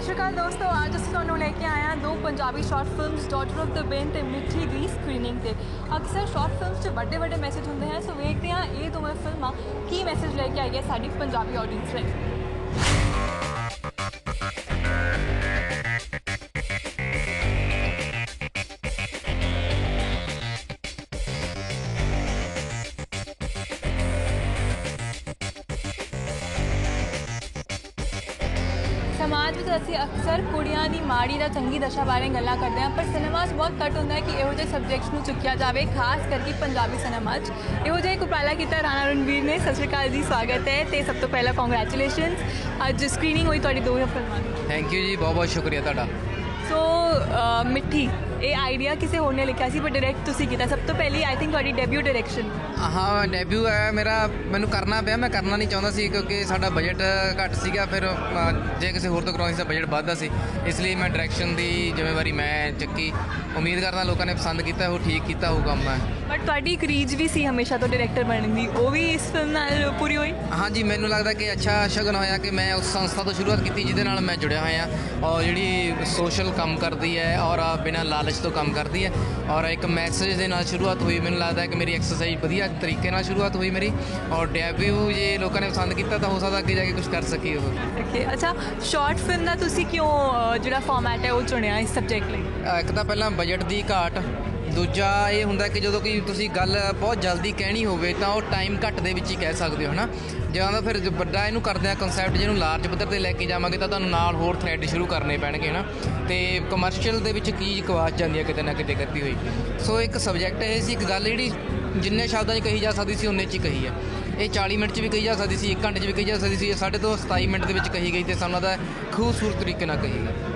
ਸਤਿ ਸ਼੍ਰੀ ਅਕਾਲ ਦੋਸਤੋ, ਅੱਜ ਅਸੀਂ ਤੁਹਾਨੂੰ ਲੈ ਕੇ ਆਏ ਹਾਂ ਦੋ Punjabi short films daughter of the ਬੇਨ ਤੇ ਮਿੱਠੀ ਦੀ ਸਕਰੀਨਿੰਗ ਤੇ। ਅਕਸਰ ਸ਼ਾਰਟ ਫਿਲਮਸ 'ਚ ਵੱਡੇ ਵੱਡੇ ਮੈਸੇਜ ਹੁੰਦੇ ਹਨ ਸੋ ਵੇਖਦੇ ਹਾਂ ਇਹ ਦੋਵੇਂ ਫਿਲਮਾਂ ਕੀ ਮੈਸੇਜ ਲੈ ਕੇ ਆਈ ਹੈ ਸਾਡੀ ਪੰਜਾਬੀ ਆਡੀਅנס ਲਈ। ਸਮਾਜ ਵਿੱਚ ਅਸੀਂ ਅਕਸਰ ਕੁੜੀਆਂ ਦੀ ਮਾੜੀ ਜਾਂ ਚੰਗੀ ਦਸ਼ਾ ਬਾਰੇ ਗੱਲਾਂ ਕਰਦੇ ਹਾਂ ਪਰ ਸਿਨੇਮਾ 'ਚ ਬਹੁਤ ਘੱਟ ਹੁੰਦਾ ਹੈ ਕਿ ਇਹੋ ਜਿਹੇ ਸਬਜੈਕਟਸ ਨੂੰ ਚੁੱਕਿਆ ਜਾਵੇ ਖਾਸ ਕਰਕੇ ਪੰਜਾਬੀ ਸਿਨੇਮਾ 'ਚ। ਇਹੋ ਜਿਹਾ ਇੱਕ ਉਪਰਾਲਾ ਕੀਤਾ ਰਾਣਾ ਰਣਵੀਰ ਨੇ। ਸਤਿ ਸ਼੍ਰੀ ਅਕਾਲ ਜੀ ਸਵਾਗਤ ਹੈ ਤੇ ਸਭ ਤੋਂ ਪਹਿਲਾਂ ਕੰਗ੍ਰੈਚੁਲੇਸ਼ਨਸ ਅੱਜ ਸਕਰੀਨਿੰਗ ਹੋਈ ਤੁਹਾਡੀ ਦੋਵੇਂ ਫਿਲਮਾਂ ਦੀ। ਥੈਂਕ ਯੂ ਜੀ ਬਹੁਤ ਬਹੁਤ ਸ਼ੁਕਰੀਆ ਤੁਹਾਡਾ। ਸੋ ਮਿੱਠੀ। ਇਹ ਆਈਡੀਆ ਕਿਸੇ ਹੋਰ ਨੇ ਲਿਖਿਆ ਸੀ ਪਰ ਡਾਇਰੈਕਟ ਤੁਸੀਂ ਕੀਤਾ। ਸਭ ਤੋਂ ਪਹਿਲੀ ਆਈ ਥਿੰਕ ਤੁਹਾਡੀ ਡੈਬਿਊ ਡਾਇਰੈਕਸ਼ਨ ਹਾਂ ਡੈਬਿਊ ਹੈ। ਮੇਰਾ ਮੈਨੂੰ ਕਰਨਾ ਪਿਆ। ਮੈਂ ਕਰਨਾ ਨਹੀਂ ਚਾਹੁੰਦਾ ਸੀ ਕਿਉਂਕਿ ਸਾਡਾ ਬਜਟ ਘੱਟ ਸੀਗਾ। ਫਿਰ ਜੇ ਕਿਸੇ ਹੋਰ ਤੋਂ ਕਰਾਉਣੀ ਸੀ ਤਾਂ ਬਜਟ ਵੱਧਦਾ ਸੀ। ਇਸ ਲਈ ਮੈਂ ਡਾਇਰੈਕਸ਼ਨ ਦੀ ਜ਼ਿੰਮੇਵਾਰੀ ਮੈਂ ਚੱਕੀ। ਉਮੀਦ ਕਰਦਾ ਲੋਕਾਂ ਨੇ ਪਸੰਦ ਕੀਤਾ ਉਹ ਠੀਕ ਕੀਤਾ ਹੋਊ ਕੰਮ ਮੈਂ ਬਟ ਤੁਹਾਡੀ ਇੱਕ ਰੀਜ ਵੀ ਸੀ ਹਮੇਸ਼ਾ ਤੋਂ ਡਾਇਰੈਕਟਰ ਬਣਨ ਦੀ। ਉਹ ਵੀ ਇਸ ਫਿਲਮ ਨਾਲ ਪੂਰੀ ਹੋਈ? ਹਾਂਜੀ ਮੈਨੂੰ ਲੱਗਦਾ ਕਿ ਅੱਛਾ ਸ਼ਗਨ ਹੋਇਆ ਕਿ ਮੈਂ ਉਸ ਸੰਸਥਾ ਤੋਂ ਸ਼ੁਰੂਆਤ ਕੀਤੀ ਜਿਹਦੇ ਨਾਲ ਮੈਂ ਜੁੜਿਆ ਹੋਇਆ। ਔਰ ਜਿਹੜੀ ਸੋਸ਼ਲ ਕੰਮ ਕਰਦੀ ਹੈ ਔਰ ਬਿਨਾਂ ਲਾਲਚ ਤੋਂ ਕੰਮ ਕਰਦੀ ਹੈ। ਔਰ ਇੱਕ ਮੈਸੇਜ ਦੇ ਨਾਲ ਸ਼ੁਰੂਆਤ ਹੋਈ। ਮੈਨੂੰ ਲੱਗਦਾ ਕਿ ਮੇਰੀ ਐਕਸਰਸਾਈਜ਼ ਵਧੀਆ ਤਰੀਕੇ ਨਾਲ ਸ਼ੁਰੂਆਤ ਹੋਈ ਮੇਰੀ। ਔਰ ਡੈਬਿਊ ਜੇ ਲੋਕਾਂ ਨੇ ਪਸੰਦ ਕੀਤਾ ਤਾਂ ਹੋ ਸਕਦਾ ਅੱਗੇ ਜਾ ਕੇ ਕੁਝ ਕਰ ਸਕੀ ਉਹ। ਓਕੇ ਅੱਛਾ ਸ਼ਾਰਟ ਫਿਲਮ ਦਾ ਤੁਸੀਂ ਕਿਉਂ ਜਿਹੜਾ ਫਾਰਮੈਟ ਹੈ ਉਹ ਚੁਣਿਆ ਇਸ ਸਬਜੈਕਟ ਲਈ? ਇੱਕ ਤਾਂ ਪਹਿਲਾਂ ਬਜਟ ਦੀ ਘਾਟ। ਦੂਜਾ ਇਹ ਹੁੰਦਾ ਕਿ ਜਦੋਂ ਕਿ ਤੁਸੀਂ ਗੱਲ ਬਹੁਤ ਜਲਦੀ ਕਹਿਣੀ ਹੋਵੇ ਤਾਂ ਉਹ ਟਾਈਮ ਘੱਟ ਦੇ ਵਿੱਚ ਹੀ ਕਹਿ ਸਕਦੇ ਹੋ, ਹਨਾ? ਜਾਂ ਤਾਂ ਫਿਰ ਵੱਡਾ ਇਹਨੂੰ ਕਰਦੇ ਆ ਕਨਸੈਪਟ ਜਿਹਨੂੰ ਲਾਰਜ ਪੱਧਰ ਤੇ ਲੈ ਕੇ ਜਾਵਾਂਗੇ ਤਾਂ ਤੁਹਾਨੂੰ ਨਾਲ ਹੋਰ ਥ੍ਰੈਡ ਸ਼ੁਰੂ ਕਰਨੇ ਪੈਣਗੇ, ਹਨਾ? ਤੇ ਕਮਰਸ਼ੀਅਲ ਦੇ ਵਿੱਚ ਕੀ ਕਵਾਸ ਜਾਂਦੀ ਹੈ ਕਿਤੇ ਨਾ ਕਿਤੇ ਕਰਦੀ ਹੋਈ? ਸੋ ਇੱਕ ਸਬਜੈਕਟ ਇਹ ਸੀ, ਇੱਕ ਗੱਲ ਜਿਹੜੀ ਜਿੰਨੇ ਸ਼ਬਦਾਂ 'ਚ ਕਹੀ ਜਾ ਸਕਦੀ ਸੀ ਉਨੇ 'ਚ ਹੀ ਕਹੀ ਹੈ ਇਹ 40 ਮਿੰਟ 'ਚ ਵੀ ਕਹੀ ਜਾ ਸਕਦੀ ਸੀ 1 ਘੰਟੇ 'ਚ ਵੀ ਕਹੀ ਜਾ ਸਕਦੀ ਸੀ, ਇਹ ਸਾਡੇ ਤੋਂ 27 ਮਿੰਟ ਦੇ ਵਿੱਚ ਕਹੀ ਗਈ ਤੇ ਸਾਨੂੰ ਦਾ ਖੂਬਸੂਰਤ ਤਰੀਕੇ ਨਾਲ ਕਹੀ ਗਈ।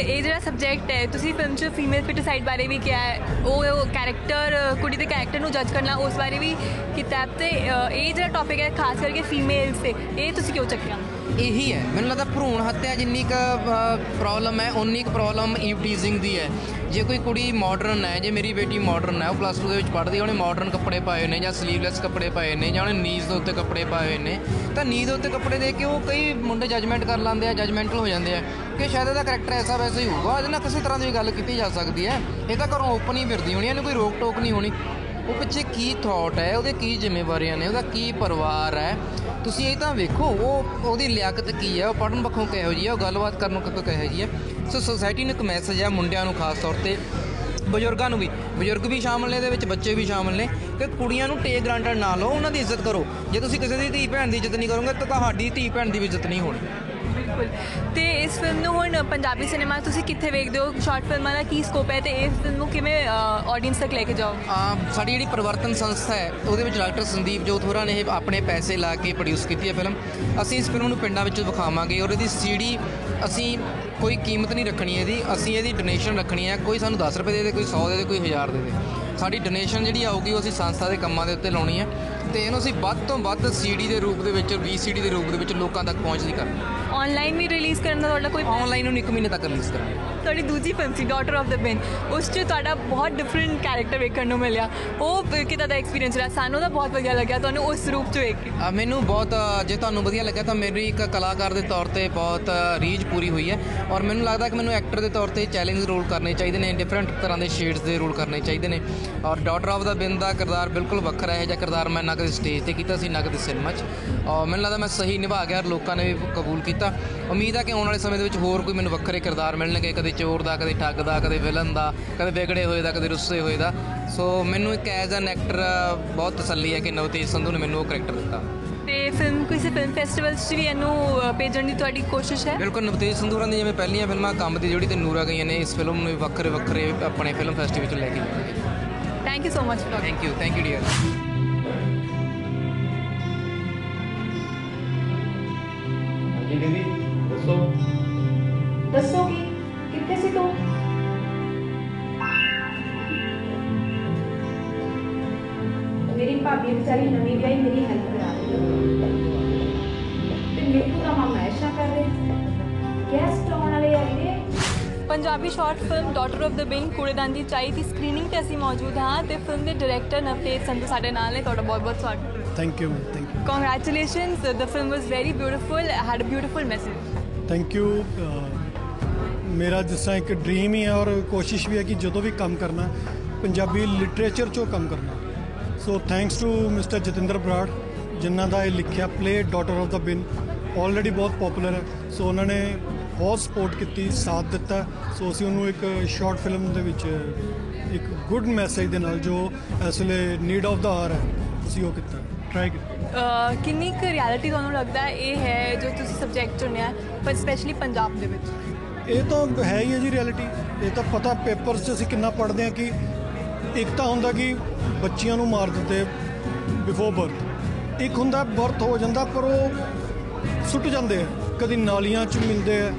ਇਹ ਜਿਹੜਾ ਸਬਜੈਕਟ ਹੈ, ਤੁਸੀਂ ਫਿਲਮ 'ਚ ਫੀਮੇਲ ਫਿਟਸਾਈਡ ਬਾਰੇ ਵੀ ਕਿਹਾ ਹੈ, ਉਹ ਕੈਰੈਕਟਰ ਕੁੜੀ ਦੇ ਕੈਰੈਕਟਰ ਨੂੰ ਜੱਜ ਕਰਨਾ, ਉਸ ਬਾਰੇ ਵੀ ਕੀਤਾ ਹੈ। ਤੇ ਇਹ ਜਿਹੜਾ ਟੌਪਿਕ ਹੈ, ਖਾਸ ਕਰਕੇ ਫੀਮੇਲਸ ਤੇ, ਇਹ ਤੁਸੀਂ ਕਿਉਂ ਚੱਕਿਆ? ਇਹੀ ਹੈ। ਮੈਨੂੰ ਲੱਗਦਾ ਭਰੂਣ ਹੱਤਿਆ ਜਿੰਨੀ ਕ ਪ੍ਰੋਬਲਮ ਹੈ ਉਨੀ ਕੁ ਪ੍ਰੋਬਲਮ ਈਵ ਦੀ ਹੈ। ਜੇ ਕੋਈ ਕੁੜੀ ਮਾਡਰਨ ਹੈ, ਜੇ ਮੇਰੀ ਬੇਟੀ ਮਾਡਰਨ ਹੈ, ਉਹ ਪਲੱਸ 2 ਦੇ ਵਿੱਚ ਪੜ੍ਹਦੀ ਹੈ, ਉਹਨੇ ਮਾਡਰਨ ਕੱਪੜੇ ਪਾਏ ਨੇ ਜਾਂ ਸਲੀਵਲੈਸ ਕੱਪੜੇ ਪਾਏ ਨੇ ਜਾਂ ਉਹਨੇ ਨੀਜ਼ ਦੇ ਉੱਤੇ ਕੱਪੜੇ ਪਾਏ ਨੇ, ਤਾਂ ਨੀਜ਼ ਦੇ ਉੱਤੇ ਕੱਪੜੇ ਦੇ ਕੇ ਉਹ ਕਈ ਮੁੰਡੇ ਜਜਮੈਂਟ ਕਰ ਲੈਂਦੇ ਆ ਜਜਮੈਂਟਲ ਹੋ ਜਾਂਦੇ ਆ। ਕਿ ਸ਼ਾਇਦ ਇਹਦਾ ਕਰੈਕਟਰ ਐਸਾ ਵੈਸਾ ਹੀ ਹੋਊਗਾ, ਇਹਦੇ ਨਾਲ ਕਿਸੇ ਤਰ੍ਹਾਂ ਦੀ ਵੀ ਗੱਲ ਕੀਤੀ ਜਾ ਸਕਦੀ ਹੈ। ਇਹ ਤਾਂ ਘਰੋਂ ਓਪਨ ਹੀ ਫਿਰਦੀ ਹੋਣੀ, ਇਹਨੂੰ ਕੋਈ ਰੋਕ ਟੋਕ ਨਹੀਂ ਹੋਣੀ। ਉਹ ਪਿੱਛੇ ਕੀ ਥਾਟ ਹੈ, ਉਹਦੇ ਕੀ ਜ਼ਿੰਮੇਵਾਰੀਆਂ ਨੇ, ਉਹਦਾ ਕੀ ਪਰਿਵਾਰ ਹੈ? ਤੁਸੀਂ ਇਹ ਤਾਂ ਵੇਖੋ, ਉਹ ਉਹਦੀ ਲਿਆਕਤ ਕੀ ਹੈ, ਉਹ ਪੜਨ ਪੱਖੋਂ ਕਿਹੋ ਜੀ ਹੈ, ਉਹ ਗੱਲਬਾਤ ਕਰਨ ਨੂੰ ਕਿਹੋ ਜੀ ਹੈ। ਸੋ ਸੋਸਾਇਟੀ ਨੂੰ ਇੱਕ ਮੈਸੇਜ ਹੈ ਮੁੰਡਿਆਂ ਨੂੰ ਖਾਸ ਤੌਰ ਤੇ, ਬਜ਼ੁਰਗਾਂ ਨੂੰ ਵੀ। ਬਜ਼ੁਰਗ ਵੀ ਸ਼ਾਮਲ ਨੇ, ਇਹਦੇ ਵਿੱਚ ਬੱਚੇ ਵੀ ਸ਼ਾਮਲ ਨੇ। ਕਿ ਕੁੜੀਆਂ ਨੂੰ ਟੇ ਗ੍ਰਾਂਟਡ ਨਾ ਲਓ, ਉਹਨਾਂ ਦੀ ਇੱਜ਼ਤ ਕਰੋ। ਜੇ ਤੁਸੀਂ ਕਿਸੇ ਦੀ ਧੀ ਭੈਣ ਦੀ ਇੱਜ਼ਤ ਨਹੀਂ ਕਰੋਗੇ, ਤਾਂ ਤੁਹਾਡੀ ਧੀ ਭੈਣ ਦੀ ਵੀ ਇੱਜ਼ਤ ਨਹੀਂ ਹੋਣੀ। ਬਿਲਕੁਲ। ਤੇ ਇਸ ਫਿਲਮ ਨੂੰ ਹੁਣ ਪੰਜਾਬੀ ਸਿਨੇਮਾ ਤੁਸੀਂ ਕਿੱਥੇ ਵੇਖਦੇ ਹੋ? ਸ਼ਾਰਟ ਫਿਲਮਾਂ ਦਾ ਕੀ ਸਕੋਪ ਹੈ ਤੇ ਇਸ ਫਿਲਮ ਨੂੰ ਕਿਵੇਂ ਆਡੀਅנס ਤੱਕ ਲੈ ਕੇ ਜਾਓਗੇ ਸਾਡੀ ਜਿਹੜੀ ਪਰਿਵਰਤਨ ਸੰਸਥਾ ਹੈ, ਉਹਦੇ ਵਿੱਚ ਡਾਕਟਰ ਸੰਦੀਪ ਜੋਤ ਹੋਰਾਂ ਨੇ ਇਹ ਆਪਣੇ ਪੈਸੇ ਲਾ ਕੇ ਪ੍ਰੋਡਿਊਸ ਕੀਤੀ ਹੈ ਫਿਲਮ ਅਸੀਂ ਇਸ ਫਿਲਮ ਨੂੰ ਪਿੰਡਾਂ ਵਿੱਚ ਵਿਖਾਵਾਂਗੇ ਔਰ ਇਹਦੀ ਸੀਡੀ ਅਸੀਂ ਕੋਈ ਕੀਮਤ ਨਹੀਂ ਰੱਖਣੀ ਇਹਦੀ। ਅਸੀਂ ਇਹਦੀ ਡੋਨੇਸ਼ਨ ਰੱਖਣੀ ਹੈ। ਕੋਈ ਸਾਨੂੰ 10 ਰੁਪਏ ਦੇ ਦੇ, ਕੋਈ 100 ਦੇ ਦੇ, ਕੋਈ 1000 ਦੇ ਦੇ। ਸਾਡੀ ਡੋਨੇਸ਼ਨ ਜਿਹੜੀ ਆਊਗੀ, ਉਹ ਅਸੀਂ ਸੰਸਥਾ ਦੇ ਕੰਮਾਂ ਦੇ ਉੱਤੇ ਲਾਉਣੀ ਹੈ। ਤੇ ਇਹਨੂੰ ਅਸੀਂ ਵੱਧ ਤੋਂ ਵੱਧ ਸੀਡੀ ਦੇ ਰੂਪ ਦੇ ਵਿੱਚ ਵੀਸੀਡੀ ਦੇ ਰੂਪ ਦੇ ਵਿੱਚ ਲੋਕਾਂ ਤੱਕ ਪਹੁੰਚਦੀ ਕਰਨੀ ਆਨਲਾਈਨ ਵੀ ਰਿਲੀਜ਼ ਕਰਨ ਦਾ ਤੁਹਾਡਾ ਕੋਈ plan? ਆਨਲਾਈਨ ਨੂੰ ਇੱਕ ਮਹੀਨੇ ਤੱਕ ਰਿਲੀਜ਼ ਕਰਾਂਗੇ ਤੁਹਾਡੀ ਦੂਜੀ ਫਿਲਮ ਸੀ ਡਾਟਰ ਆਫ ਦ ਬਿਨ ਉਸ 'ਚ ਤੁਹਾਡਾ ਬਹੁਤ ਡਿਫਰੈਂਟ ਕੈਰੈਕਟਰ ਵੇਖਣ ਨੂੰ ਮਿਲਿਆ। ਉਹ ਕਿਦਾਂ ਦਾ ਐਕਸਪੀਰੀਅੰਸ ਰਿਹਾ? ਸਾਨੂੰ ਤਾਂ ਬਹੁਤ ਵਧੀਆ ਲੱਗਿਆ, ਤੁਹਾਨੂੰ ਉਸ ਰੂਪ 'ਚ ਵੇਖ ਕੇ। ਮੈਨੂੰ ਬਹੁਤ ਜੇ ਤੁਹਾਨੂੰ ਵਧੀਆ ਲੱਗਿਆ ਤਾਂ ਮੇਰੀ ਇੱਕ ਕਲਾਕਾਰ ਦੇ ਤੌਰ ਤੇ ਬਹੁਤ ਰੀਝ ਪੂਰੀ ਹੋਈ ਹੈ। ਔਰ ਮੈਨੂੰ ਲੱਗਦਾ ਕਿ ਮੈਨੂੰ ਐਕਟਰ ਦੇ ਤੌਰ ਤੇ ਚੈਲੰਜ ਰੋਲ ਕਰਨੇ ਚਾਹੀਦੇ ਨੇ ਡਿਫਰੈਂਟ ਤਰ੍ਹਾਂ ਦੇ ਸ਼ੇਡਸ ਦੇ ਰੋਲ ਕਰਨੇ ਚਾਹੀਦੇ ਨੇ। ਔਰ ਡਾਟਰ ਆਫ ਦਾ ਬਿਨ ਦਾ ਕਿਰਦਾਰ ਬਿਲਕੁਲ ਵੱਖਰਾ ਹੈ ਜਾਂ ਕਿਰਦਾਰ ਮੈਂ ਨਾ ਕਦੇ ਸਟੇਜ ਤੇ ਕੀਤਾ ਸੀ, ਨਾ ਕਦੇ ਸਿਨੇਮਾ 'ਚ। ਔਰ ਮੈਨੂੰ ਲੱਗਦਾ ਮੈਂ ਸਹੀ ਨਿਭਾ ਗਿਆ ਔਰ ਲੋਕਾਂ ਨੇ ਵੀ ਕਬੂਲ ਕੀਤਾ। ਉਮੀਦ ਹੈ ਕਿ ਆਉਣ ਵਾਲੇ ਸਮੇਂ ਦੇ ਵਿੱਚ ਹੋਰ ਕੋਈ ਮੈਨੂੰ ਵੱਖਰੇ ਕਿਰਦਾਰ ਮਿਲਣਗੇ, ਕਦੇ ਚੋਰ ਦਾ ਕਦੇ ਠੱਗ ਦਾ ਕਦੇ ਵਿਲਨ ਦਾ ਕਦੇ ਵਿਗੜੇ ਹੋਏ ਦਾ ਕਦੇ ਰੁੱਸੇ ਹੋਏ ਦਾ। ਸੋ ਮੈਨੂੰ ਇੱਕ ਐਜ਼ ਐਨ ਐਕਟਰ ਬਹੁਤ ਤਸੱਲੀ ਹੈ ਕਿ ਨਵਤੇਜ ਸੰਧੂ ਨੇ ਮੈਨੂੰ ਉਹ ਕਰੈਕਟਰ ਦਿੱਤਾ। ਤੇ ਫਿਲਮ ਕਿਸੇ ਫਿਲਮ ਫੈਸਟੀਵਲਸ 'ਚ ਵੀ ਇਹਨੂੰ ਭੇਜਣ ਦੀ ਤੁਹਾਡੀ ਕੋਸ਼ਿਸ਼ ਹੈ? ਬਿਲਕੁਲ ਨਵਤੇਜ ਸੰਧੂਰਾਂ ਦੀ ਜਿਵੇਂ ਪਹਿਲੀਆਂ ਫਿਲਮਾਂ ਕੰਮ ਦੀ ਜੋੜੀ ਤੇ ਨੂਰਾ ਗਈਆਂ ਨੇ ਇਸ ਫਿਲਮ ਨੂੰ ਵੀ ਵੱਖਰੇ ਵੱਖਰੇ ਆਪਣੇ ਫਿਲਮ ਫੈਸਟੀਵਲ ਵਿੱਚ ਲੈ ਕੇ ਜਾਵਾਂਗੇ thank you so much thank you thank you dear ਹਾਂਜੀ ਦੀਦੀ ਦੱਸੋ। ਦੱਸੋ ਕੀ? ਸੀ ਤੂੰ ਮੇਰੀ ਭਾਬੀ ਵਿਚਾਰੀ ਨਵੀਂ ਵਿਆਹੀ ਮੇਰੀ ਹੈਲਪ ਕਰਾ ਰਹੀ ਹੈ ਤੇ ਮੈਨੂੰ ਤਾਂ ਹਮੇਸ਼ਾ ਕਰ ਰਹੇ ਗੈਸਟ ਆਉਣ ਵਾਲੇ ਆ ਵੀਰੇ Punjabi short film daughter of the being ਕੂੜੇਦਾਨ ਦੀ ਚਾਈ ਦੀ ਸਕਰੀਨਿੰਗ ਤੇ ਅਸੀਂ ਮੌਜੂਦ ਹਾਂ ਤੇ ਫਿਲਮ ਦੇ ਡਾਇਰੈਕਟਰ ਨਵਤੇਜ ਸੰਧੂ ਸਾਡੇ ਨਾਲ ਨੇ ਤੁਹਾਡਾ ਬਹੁਤ ਬਹੁਤ ਸਵਾਗਤ Thank you, thank you. Congratulations, the film was very beautiful, had a beautiful message. Thank you. ਮੇਰਾ ਜਿਸ ਤਰ੍ਹਾਂ ਇੱਕ ਡ੍ਰੀਮ ਹੀ ਹੈ ਔਰ ਕੋਸ਼ਿਸ਼ ਵੀ ਹੈ ਕਿ ਜਦੋਂ ਵੀ ਕੰਮ ਕਰਨਾ, ਪੰਜਾਬੀ ਲਿਟਰੇਚਰ 'ਚੋਂ ਕੰਮ ਕਰਨਾ। So thanks to mister Jatinder Brar ਜਿਨ੍ਹਾਂ ਦਾ ਇਹ ਲਿਖਿਆ ਪਲੇ ਡਾਟਰ ਆਫ ਦਾ ਬਿਨ ਆਲਰੇਡੀ ਬਹੁਤ ਪਪੂਲਰ ਹੈ। ਸੋ ਉਹਨਾਂ ਨੇ ਬਹੁਤ ਸਪੋਰਟ ਕੀਤੀ, ਸਾਥ ਦਿੱਤਾ। ਸੋ ਅਸੀਂ ਉਹਨੂੰ ਇੱਕ ਸ਼ਾਰਟ ਫਿਲਮ ਦੇ ਵਿੱਚ ਇੱਕ ਗੁੱਡ ਮੈਸੇਜ ਦੇ ਨਾਲ ਜੋ ਇਸ ਵੇਲੇ ਨੀਡ ਆਫ ਦਾ ਆਰ ਹੈ, ਅਸੀਂ ਉਹ ਕੀਤਾ। ਟਰਾਈ ਕੀਤਾ। ਕਿੰਨੀ ਕੁ ਰਿਐਲਿਟੀ ਤੁਹਾਨੂੰ ਲੱਗਦਾ ਇਹ ਹੈ ਜੋ ਤੁਸੀਂ ਸਬਜੈਕਟ ਚੁਣਿਆ, ਪਰ ਸਪੈਸ਼ਲੀ ਪੰਜਾਬ ਦੇ ਵਿੱਚ? ਇਹ ਤਾਂ ਹੈ ਹੀ ਹੈ ਜੀ ਰਿਐਲਿਟੀ ਇਹ ਤਾਂ ਪਤਾ ਪੇਪਰਸ 'ਚ ਅਸੀਂ ਕਿੰਨਾ ਪੜ੍ਹਦੇ ਹਾਂ ਕਿ ਇੱਕ ਤਾਂ ਹੁੰਦਾ ਕਿ ਬੱਚਿਆਂ ਨੂੰ ਮਾਰ ਦਿੰਦੇ ਬਿਫੋਰ ਬਰਥ ਇੱਕ ਹੁੰਦਾ ਬਰਥ ਹੋ ਜਾਂਦਾ ਪਰ ਉਹ ਸੁੱਟ ਜਾਂਦੇ ਆ। ਕਦੀ ਨਾਲੀਆਂ 'ਚ ਮਿਲਦੇ ਆ,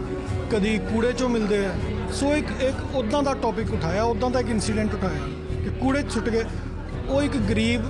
ਕਦੀ ਕੂੜੇ 'ਚੋਂ ਮਿਲਦੇ ਆ। ਸੋ ਇੱਕ ਇੱਕ ਉਦਾਂ ਦਾ ਟੌਪਿਕ ਉਠਾਇਆ ਉਦਾਂ ਦਾ ਇੱਕ ਇਨਸੀਡੈਂਟ ਉਠਾਇਆ ਕਿ ਕੂੜੇ 'ਚ ਸੁੱਟ ਗਏ। ਉਹ ਇੱਕ ਗਰੀਬ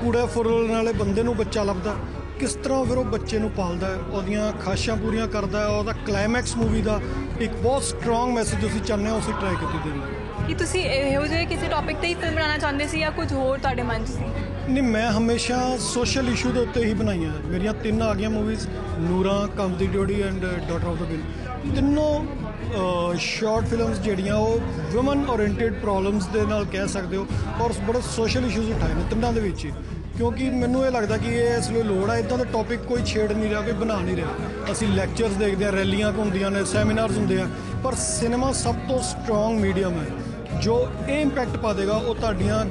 ਕੂੜਾ ਫੁਰਲਣ ਵਾਲੇ ਬੰਦੇ ਨੂੰ ਬੱਚਾ ਲੱਭਦਾ। ਕਿਸ ਤਰ੍ਹਾਂ ਫਿਰ ਉਹ ਬੱਚੇ ਨੂੰ ਪਾਲਦਾ ਉਹਦੀਆਂ ਖਾਸ਼ਾਂ ਪੂਰੀਆਂ ਕਰਦਾ ਉਹਦਾ ਕਲਾਈਮੈਕਸ ਮੂਵੀ ਦਾ ਇੱਕ ਬਹੁਤ ਸਟਰੋਂਗ ਮੈਸੇਜ ਅਸੀਂ ਚਾਹੁੰਦੇ ਹਾਂ ਅਸੀਂ ਟਰਾਈ ਕੀਤੀ ਦੇਣੀ ਕੀ ਤੁਸੀਂ ਇਹੋ ਜਿਹੇ ਕਿਸੇ ਟੌਪਿਕ ਤੇ ਹੀ ਫਿਲਮ ਬਣਾਉਣਾ ਚਾਹੁੰਦੇ ਸੀ ਜਾਂ ਕੁਝ ਹੋਰ ਤੁਹਾਡੇ ਮਨ 'ਚ ਸੀ? ਨਹੀਂ ਮੈਂ ਹਮੇਸ਼ਾ ਸੋਸ਼ਲ ਇਸ਼ੂ ਦੇ ਉੱਤੇ ਹੀ ਬਣਾਈਆਂ। ਮੇਰੀਆਂ ਤਿੰਨ ਆ ਗਈਆਂ ਮੂਵੀਜ਼ ਨੂਰਾਂ ਕੰਮ ਦੀ duty and daughter of the bill ਤਿੰਨੋਂ ਸ਼ਾਰਟ ਫਿਲਮਸ ਜਿਹੜੀਆਂ ਉਹ ਔਮਨ ਓਰੀਐਂਟਡ ਪ੍ਰੋਬਲਮਸ ਦੇ ਨਾਲ ਕਹਿ ਸਕਦੇ ਹੋ ਔਰ ਬੜੇ ਸੋਸ਼ਲ ਇਸ਼ੂਜ਼ ਉਠਾਏ ਨੇ ਤਿੰਨਾਂ ਦੇ ਵਿੱਚ ਹੀ। ਕਿਉਂਕਿ ਮੈਨੂੰ ਇਹ ਲੱਗਦਾ ਕਿ ਇਹ ਇਸ ਲਈ ਲੋੜ ਆ ਇਦਾਂ ਦੇ ਟੌਪਿਕ ਕੋਈ ਛੇੜ ਨਹੀਂ ਰਿਹਾ, ਕੋਈ ਬਣਾ ਨਹੀਂ ਰਿਹਾ। ਅਸੀਂ ਲੈਕਚਰਸ ਦੇਖਦੇ ਆ, ਰੈਲੀਆਂ ਹੁੰਦੀਆਂ ਨੇ ਸੈਮੀਨਾਰਸ ਹੁੰਦੇ ਆ, ਪਰ ਸਿਨੇਮਾ ਸਭ ਤੋਂ ਸਟਰੋਂਗ ਮੀਡੀਅਮ ਹੈ। ਜੋ ਇਹ ਇੰਪੈਕਟ ਪਾ ਦੇਗਾ, ਉਹ ਤੁਹਾਡੀਆਂ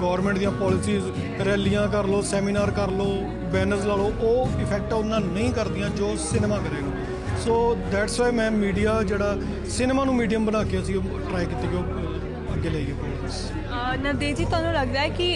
ਗਵਰਨਮੈਂਟ ਦੀਆਂ ਪਾਲਿਸੀਜ਼ ਰੈਲੀਆਂ ਕਰ ਲਓ ਸੈਮੀਨਾਰ ਕਰ ਲਓ ਬੈਨਰਸ ਲਾ ਲਓ, ਉਹ ਇਫੈਕਟ ਉਹਨਾਂ ਨਹੀਂ ਕਰਦੀਆਂ ਜੋ ਸਿਨੇਮਾ ਕਰੇਗਾ। ਸੋ ਦੈਟਸ ਵਾਈ ਮੈਂ ਮੀਡੀਆ ਜਿਹੜਾ ਸਿਨੇਮਾ ਨੂੰ ਮੀਡੀਅਮ ਬਣਾ ਕੇ ਅਸੀਂ ਟਰਾਈ ਕੀਤੀ ਕਿ ਉਹ ਅੱਗੇ ਲਈਏ ਪੋਲਿਟਿਕਸ ਅਹ ਨਵਦੀਪ ਜੀ ਤੁਹਾਨੂੰ ਲੱਗਦਾ ਹੈ ਕਿ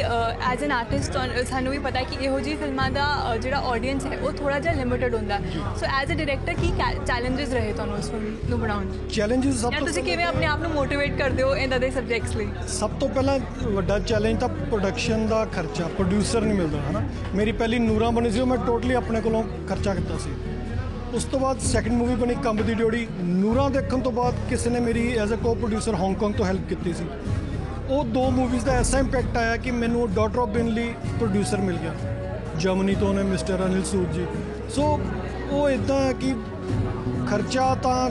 ਐਜ਼ ਐਨ ਆਰਟਿਸਟ ਸਾਨੂੰ ਵੀ ਪਤਾ ਹੈ ਕਿ ਇਹੋ ਜਿਹੀ ਫਿਲਮਾਂ ਦਾ ਜਿਹੜਾ ਆਡੀਅנס ਹੈ ਉਹ ਥੋੜਾ ਜਿਹਾ ਲਿਮਿਟਡ ਹੁੰਦਾ ਸੋ ਐਜ਼ ਅ ਡਾਇਰੈਕਟਰ ਕੀ ਚੈਲੰਜਸ ਰਹੇ ਤੁਹਾਨੂੰ ਉਸ ਫਿਲਮ ਨੂੰ ਬਣਾਉਣ 'ਚ ਚੈਲੰਜਸ ਸਭ ਜਾਂ ਤੋਂ ਤੁਸੀਂ ਕਿਵੇਂ ਆਪਣੇ ਆਪ ਨੂੰ ਮੋਟੀਵੇਟ ਕਰਦੇ ਹੋ ਇਹਨਾਂ ਦੇ ਸਬਜੈਕਟਸ ਲਈ? ਸਭ ਤੋਂ ਪਹਿਲਾਂ ਵੱਡਾ ਚੈਲੰਜ ਤਾਂ ਪ੍ਰੋਡਕਸ਼ਨ ਦਾ ਖਰਚਾ ਪ੍ਰੋਡਿਊਸਰ ਨਹੀਂ ਮਿਲਦਾ ਹਨਾ? ਮੇਰੀ ਪਹਿਲੀ ਨੂਰਾਂ ਬਣੀ ਸੀ ਉਹ ਮੈਂ ਟੋਟਲੀ ਆਪਣੇ ਕੋਲੋਂ ਖਰਚਾ ਕੀਤਾ ਸੀ। ਉਸ ਤੋਂ ਬਾਅਦ ਸੈਕੰਡ ਮੂਵੀ ਬਣੀ ਕੰਬ ਦੀ ਡਿਓੜੀ। ਨੂਰਾਂ ਦੇਖਣ ਤੋਂ ਬਾਅਦ ਕਿਸੇ ਨੇ ਮੇਰੀ ਐਜ਼ ਅ ਕੋ ਪ੍ਰੋਡਿਊਸਰ ਹਾਂਗਕਾਂਗ ਤੋਂ ਹੈਲਪ ਕੀਤੀ ਸੀ। ਉਹ ਦੋ ਮੂਵੀਜ਼ ਦਾ ਐਸਾ ਇੰਪੈਕਟ ਆਇਆ ਕਿ ਮੈਨੂੰ ਡਾਟਰ ਆਫ ਬਿਨਲੀ ਪ੍ਰੋਡਿਊਸਰ ਮਿਲ ਗਿਆ। ਜਰਮਨੀ ਤੋਂ ਨੇ ਮਿਸਟਰ ਅਨਿਲ ਸੂਦ ਜੀ। ਸੋ ਉਹ ਇਦਾਂ ਹੈ ਕਿ ਖਰਚਾ ਤਾਂ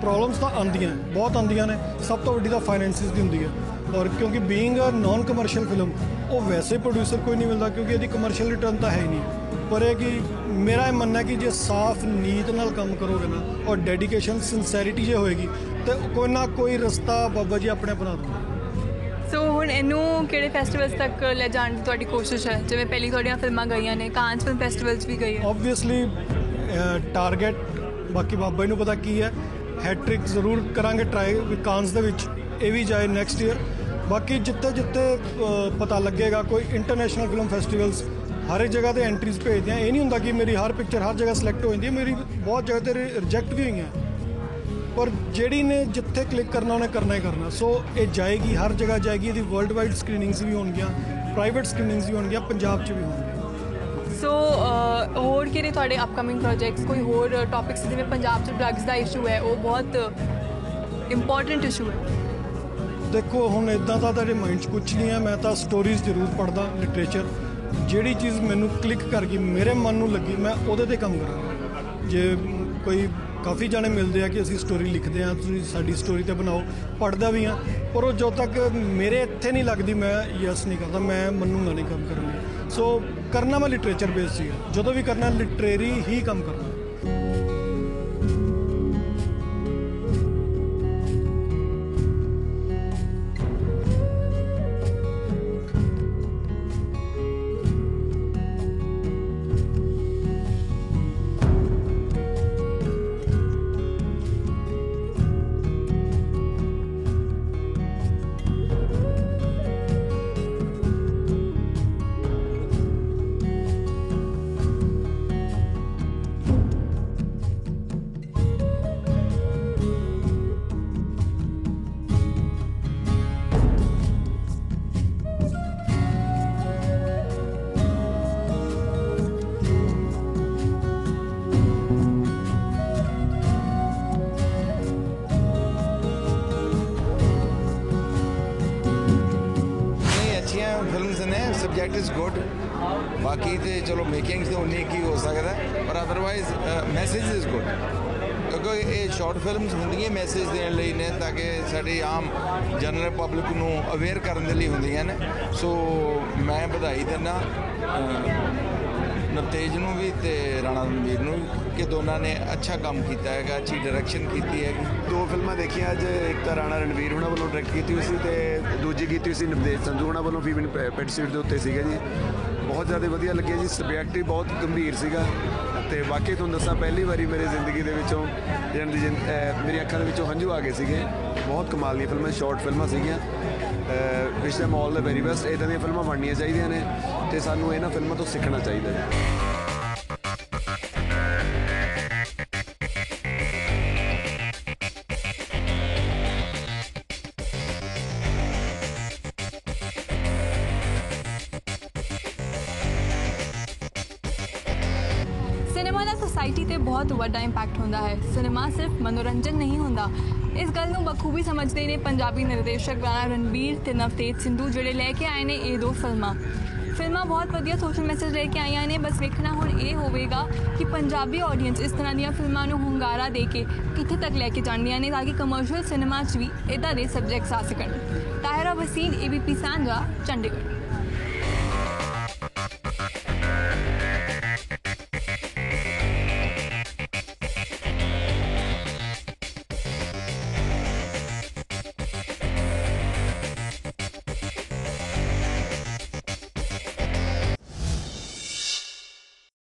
ਪ੍ਰੋਬਲਮਸ ਤਾਂ ਆਉਂਦੀਆਂ ਬਹੁਤ ਆਉਂਦੀਆਂ ਨੇ। ਸਭ ਤੋਂ ਵੱਡੀ ਤਾਂ ਫਾਈਨੈਂਸਿਸ ਦੀ ਹੁੰਦੀ ਹੈ। ਔਰ ਕਿਉਂਕਿ being a non commercial film ਉਹ ਵੈਸੇ ਪ੍ਰੋਡਿਊਸਰ ਕੋਈ ਨਹੀਂ ਮਿਲਦਾ ਕਿਉਂਕਿ ਇਹਦੀ ਕਮਰਸ਼ੀਅਲ ਰਿਟਰਨ ਤਾਂ ਹੈ ਹੀ ਨਹੀਂ। ਪਰ ਇਹ ਕਿ ਮੇਰਾ ਇਹ ਮੰਨਣਾ ਕਿ ਜੇ ਸਾਫ਼ ਨੀਤ ਨਾਲ ਕੰਮ ਕਰੋਗੇ ਨਾ ਔਰ ਡੈਡੀਕੇਸ਼ਨ ਸਿੰਸੈਰਿਟੀ ਜੇ ਹੋਏਗੀ ਤੇ ਕੋਈ ਨਾ ਕੋਈ ਰਸਤਾ ਬਾਬਾ ਜੀ ਆਪਣੇ ਬਣਾ ਦਿੰਦੇ ਸੋ ਹੁਣ ਇਹਨੂੰ ਕਿਹੜੇ ਫੈਸਟੀਵਲਸ ਤੱਕ ਲੈ ਜਾਣ ਦੀ ਤੁਹਾਡੀ ਕੋਸ਼ਿਸ਼ ਹੈ? ਜਿਵੇਂ ਪਹਿਲੀ ਤੁਹਾਡੀਆਂ ਫਿਲਮਾਂ ਗਈਆਂ ਨੇ ਕਾਂਸ ਫਿਲਮ ਫੈਸਟੀਵਲਸ ਵੀ ਗਈ ਹੈ। ਆਬਵੀਅਸਲੀ ਟਾਰਗੇਟ ਬਾਕੀ ਬਾਬਾ ਜੀ ਨੂੰ ਪਤਾ ਕੀ ਹੈ ਹੈਟ੍ਰਿਕ ਜ਼ਰੂਰ ਕਰਾਂਗੇ ਟਰਾਈ ਵਿਕਾਂਸ ਦੇ ਵਿੱਚ ਇਹ ਵੀ ਜਾਏ ਨੈਕਸਟ ਈਅਰ ਬਾਕੀ ਜਿੱਥੇ ਜਿੱਥੇ ਪਤਾ ਲੱਗੇਗਾ, ਕੋਈ ਇੰਟਰਨੈਸ਼ਨਲ ਫਿਲਮ ਫੈਸਟੀਵਲਸ ਹਰ ਇੱਕ ਜਗ੍ਹਾ ਤੇ ਐਂਟਰੀਜ਼ ਭੇਜਦੇ ਆ। ਇਹ ਨਹੀਂ ਹੁੰਦਾ ਕਿ ਮੇਰੀ ਹਰ ਪਿਕਚਰ ਹਰ ਜਗ੍ਹਾ ਸਿਲੈਕਟ ਹੋ ਜਾਂਦੀ ਹੈ, ਮੇਰੀ ਬਹੁਤ ਜਗ੍ਹਾ ਤੇ ਰਿਜੈਕਟ ਵੀ ਹੋਈਆਂ। ਪਰ ਜਿਹੜੀ ਨੇ ਜਿੱਥੇ ਕਲਿੱਕ ਕਰਨਾ, ਉਹਨੇ ਕਰਨਾ ਹੀ ਕਰਨਾ। ਸੋ ਇਹ ਜਾਏਗੀ, ਹਰ ਜਗ੍ਹਾ ਜਾਏਗੀ, ਇਹਦੀ ਵਰਲਡ ਵਾਈਡ ਸਕਰੀਨਿੰਗਸ ਵੀ ਹੋਣਗੀਆਂ ਪ੍ਰਾਈਵੇਟ ਸਕਰੀਨਿੰਗਸ ਵੀ ਹੋਣਗੀਆਂ, ਪੰਜਾਬ 'ਚ ਵੀ ਹੋਣਗੀਆਂ। ਸੋ ਹੋਰ ਕਿਹੜੇ ਤੁਹਾਡੇ ਅਪਕਮਿੰਗ ਪ੍ਰੋਜੈਕਟਸ ਕੋਈ ਹੋਰ ਟੌਪਿਕਸ ਜਿਵੇਂ ਪੰਜਾਬ 'ਚ ਡਰੱਗਸ ਦਾ ਇਸ਼ੂ ਹੈ, ਉਹ ਬਹੁਤ ਇੰਪੋਰਟੈਂਟ ਇਸ਼ੂ ਹੈ। ਦੇਖੋ, ਹੁਣ ਇਦਾਂ ਦਾ ਤੁਹਾਡੇ ਮਾਈਂਡ 'ਚ ਕੁਝ ਨਹੀਂ ਹੈ, ਮੈਂ ਤਾਂ ਸਟੋਰੀਜ਼ ਜ਼ਰੂਰ ਪੜ੍ਹਦਾ ਲਿਟਰੇਚਰ ਜਿਹੜੀ ਚੀਜ਼ ਮੈਨੂੰ ਕਲਿੱਕ ਕਰ ਗਈ, ਮੇਰੇ ਮਨ ਨੂੰ ਲੱਗੀ, ਮੈਂ ਉਹਦੇ ਤੇ ਕੰਮ ਕਰਾਂਗਾ ਜੇ ਕੋਈ ਕਾਫੀ ਜਾਣੇ ਮਿਲਦੇ ਆ ਕਿ ਅਸੀਂ ਸਟੋਰੀ ਲਿਖਦੇ ਆ, ਤੁਸੀਂ ਸਾਡੀ ਸਟੋਰੀ ਤੇ ਬਣਾਓ, ਪੜ੍ਹਦਾ ਵੀ ਆ, ਪਰ ਉਹ ਜਦੋਂ ਤੱਕ ਮੇਰੇ ਇੱਥੇ ਨਹੀਂ ਲੱਗਦੀ, ਮੈਂ ਯੈਸ ਨਹੀਂ ਕਰਦਾ, ਮੈਂ ਮੰਨੂਗਾ ਨਹੀਂ ਕੰਮ ਕਰਨ ਲਈ। ਸੋ ਕਰਨਾ ਮੈਂ ਲਿਟਰੇਚਰ ਬੇਸ ਸੀ ਜਦੋਂ ਵੀ ਕਰਨਾ ਲਿਟਰੇਰੀ ਹੀ ਕੰਮ ਕਰਨਾ। ਫਿਲਮਸ ਨੇ ਸਬਜੈਕਟ ਇਜ਼ ਗੁੱਡ ਬਾਕੀ ਤੇ ਚਲੋ ਮੇਕਿੰਗਸ ਤੇ ਉਨੀ ਕੀ ਹੋ ਸਕਦਾ ਪਰ ਅਦਰਵਾਈਜ਼ ਮੈਸੇਜ ਇਜ਼ ਗੁੱਡ ਕਿਉਂਕਿ ਇਹ ਸ਼ਾਰਟ ਫਿਲਮਸ ਹੁੰਦੀਆਂ ਮੈਸੇਜ ਦੇਣ ਲਈ ਨੇ, ਤਾਂ ਕਿ ਸਾਡੀ ਆਮ ਜਨਰਲ ਪਬਲਿਕ ਨੂੰ ਅਵੇਅਰ ਕਰਨ ਦੇ ਲਈ ਹੁੰਦੀਆਂ ਨੇ। ਸੋ ਮੈਂ ਵਧਾਈ ਦਿੰਦਾ ਨਵਤੇਜ ਨੂੰ ਵੀ ਤੇ ਰਾਣਾ ਰਣਵੀਰ ਨੂੰ ਵੀ ਕਿ ਦੋਨਾਂ ਨੇ ਅੱਛਾ ਕੰਮ ਕੀਤਾ ਹੈਗਾ, ਅੱਛੀ ਡਾਇਰੈਕਸ਼ਨ ਕੀਤੀ ਹੈਗੀ। ਦੋ ਫਿਲਮਾਂ ਦੇਖੀਆਂ ਅੱਜ, ਇੱਕ ਤਾਂ ਰਾਣਾ ਰਣਵੀਰ ਹੁਣਾਂ ਵੱਲੋਂ ਡਾਇਰੈਕਟ ਕੀਤੀ ਹੋਈ ਸੀ ਤੇ ਦੂਜੀ ਕੀਤੀ ਹੋਈ ਸੀ ਨਵਤੇਜ ਸੰਧੂ ਹੁਣਾਂ ਵੱਲੋਂ ਫੀਮਨ ਪੈਟ ਸੀਟ ਦੇ ਉੱਤੇ ਸੀਗਾ ਜੀ। ਬਹੁਤ ਜ਼ਿਆਦਾ ਵਧੀਆ ਲੱਗਿਆ ਜੀ ਸਬਜੈਕਟ ਵੀ ਬਹੁਤ ਗੰਭੀਰ ਸੀਗਾ। ਤੇ ਵਾਕਈ ਤੁਹਾਨੂੰ ਦੱਸਾਂ, ਪਹਿਲੀ ਵਾਰੀ ਮੇਰੇ ਜ਼ਿੰਦਗੀ ਦੇ ਵਿੱਚੋਂ ਜਿਹਨਾਂ ਦੀ ਜ਼ਿੰਦ- ਮੇਰੀ ਅੱਖਾਂ ਦੇ ਵਿੱਚੋਂ ਹੰਝੂ ਆ ਗਏ ਸੀਗੇ। ਬਹੁਤ ਕਮਾਲ ਦੀਆਂ ਫਿਲਮਾਂ ਸ਼ਾਰਟ ਫਿਲਮਾਂ ਸੀਗੀਆਂ। Wish them all the very best ਇਦਾਂ ਦੀਆਂ ਫਿਲਮਾਂ ਬਣਨੀਆਂ ਚਾਹੀਦੀਆਂ ਨੇ ਤੇ ਸਾਨੂੰ ਇਹਨਾਂ ਫਿਲਮਾਂ ਤੋਂ ਸਿੱਖਣਾ ਚਾਹੀਦਾ ਜੀ ਸੋਸਾਇਟੀ ਤੇ ਬਹੁਤ ਵੱਡਾ ਇੰਪੈਕਟ ਹੁੰਦਾ ਹੈ। ਸਿਨੇਮਾ ਸਿਰਫ ਮਨੋਰੰਜਨ ਨਹੀਂ ਹੁੰਦਾ। ਇਸ ਗੱਲ ਨੂੰ ਬਖੂਬੀ ਸਮਝਦੇ ਨੇ ਪੰਜਾਬੀ ਨਿਰਦੇਸ਼ਕ ਰਾਣਾ ਰਣਬੀਰ ਤੇ ਨਵਤੇਜ ਸਿੰਧੂ, ਜਿਹੜੇ ਲੈ ਕੇ ਆਏ ਨੇ ਇਹ ਦੋ ਫਿਲਮਾਂ। ਫਿਲਮਾਂ ਬਹੁਤ ਵਧੀਆ ਸੋਸ਼ਲ ਮੈਸੇਜ ਲੈ ਕੇ ਆਈਆਂ ਨੇ, ਬਸ ਵੇਖਣਾ ਹੁਣ ਇਹ ਹੋਵੇਗਾ ਕਿ ਪੰਜਾਬੀ ਆਡੀਅנס ਇਸ ਤਰ੍ਹਾਂ ਦੀਆਂ ਫਿਲਮਾਂ ਨੂੰ ਹੁੰਗਾਰਾ ਦੇ ਕੇ ਕਿੱਥੇ ਤੱਕ ਲੈ ਕੇ ਜਾਂਦੀਆਂ ਨੇ, ਤਾਂ ਕਿ ਕਮਰਸ਼ੀਅਲ ਸਿਨੇਮਾ 'ਚ ਵੀ ਇਦਾਂ ਦੇ ਸਬਜੈਕਟਸ ਆ ਸਕਣ। ਤਾਹਿਰਾ ਵਸੀਨ ਏਬੀਪੀ ਸਾਂਝਾ ਚੰਡੀਗੜ੍ਹ।